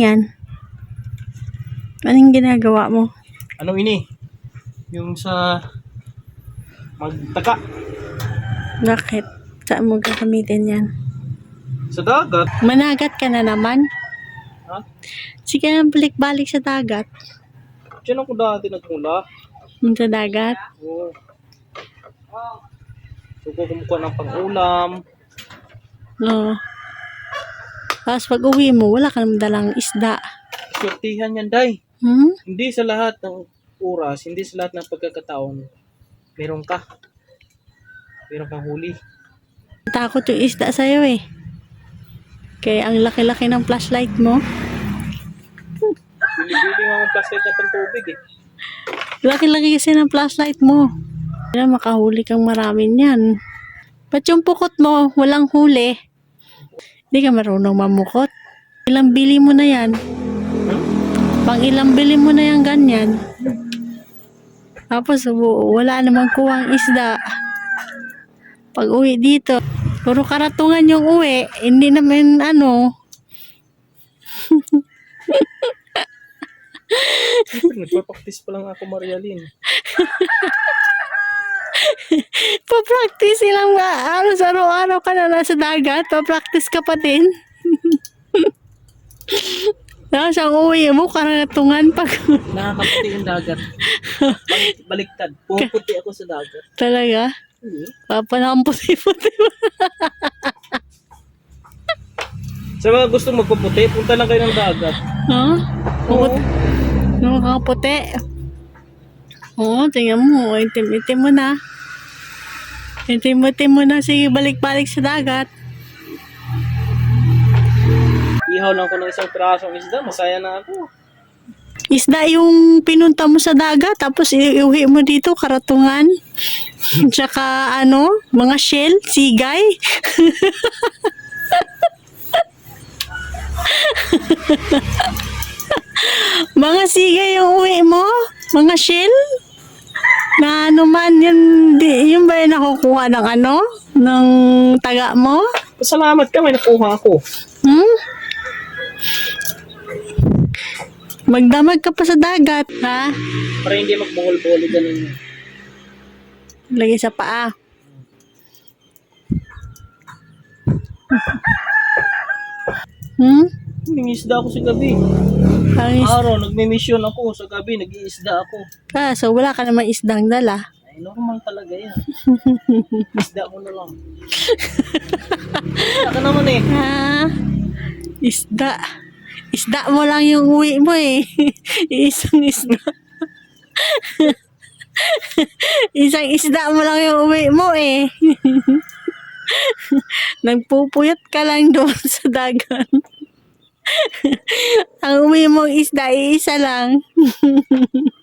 yan? Anong ginagawa mo? Ano ini? Yung sa magtaka Bakit? Saan mo gagamitin yan? sa dagat. Managat ka na naman? Ha? Sige na balik-balik sa dagat. Diyan ako dati nagmula. Sa dagat? Oo. So, kumukuha ng pang-ulam. Oo. Tapos pag uwi mo, wala ka naman dalang isda. Sortihan yan, day. Hmm? Hindi sa lahat ng oras, hindi sa lahat ng pagkakataon, meron ka. Meron kang huli. Takot yung isda sa'yo eh. Kaya ang laki-laki ng flashlight mo. Bili-bili nga ng plastic na pantubig eh. Laki-laki kasi ng flashlight mo. Kaya makahuli kang marami niyan. Ba't yung pukot mo, walang huli? Hindi ka marunong mamukot. Ilang bili mo na yan? Pang ilang bili mo na yan ganyan? Tapos wala namang kuwang isda. Pag uwi dito, puro karatungan yung uwi. Hindi naman ano, nagpa-practice pa lang ako, Marialyn. Pa-practice lang ba? Aros araw-araw ka na nasa dagat, pa-practice ka pa din. Tapos ang uwi mo, karatungan pag Nakakaputi yung dagat. Balik, baliktad. Pumuputi ako sa dagat. talaga. Hmm. Papanamputi-puti mo. Sa mga gustong magpaputi, punta lang kayo ng dagat. Ha? Oo. Ano ka puti? Oo, tingnan mo. Itim-itim mo na. Itim-itim mo na. Sige, balik-balik sa dagat. Ihaw lang ko ng isang pirasong isda, masaya na ako. Isda yung pinunta mo sa dagat, tapos iuwi mo dito, karatungan. Tsaka ano, mga shell, sigay. mga sigay yung uwi mo, mga shell. Na ano man, yun, di, yun ba yung nakukuha ng ano? Ng taga mo? Salamat ka, may nakuha ako. Hmm? Magdamag ka pa sa dagat, ha? Para hindi magbuhol-buhol, ganun. Lagay sa paa. Hmm? Nangisda ako sa gabi. Ang is- Araw, nagme-mission ako. Sa gabi, nag-iisda ako. ah, so wala ka namang isdang dala. Ay, normal talaga yan. Isda mo na lang. Isda ka naman eh. Ah, isda. Isda mo lang yung uwi mo eh. Isang isda. Isang isda mo lang yung uwi mo eh. Nagpupuyat ka lang doon sa dagat. Ang uwi mong isda, iisa lang.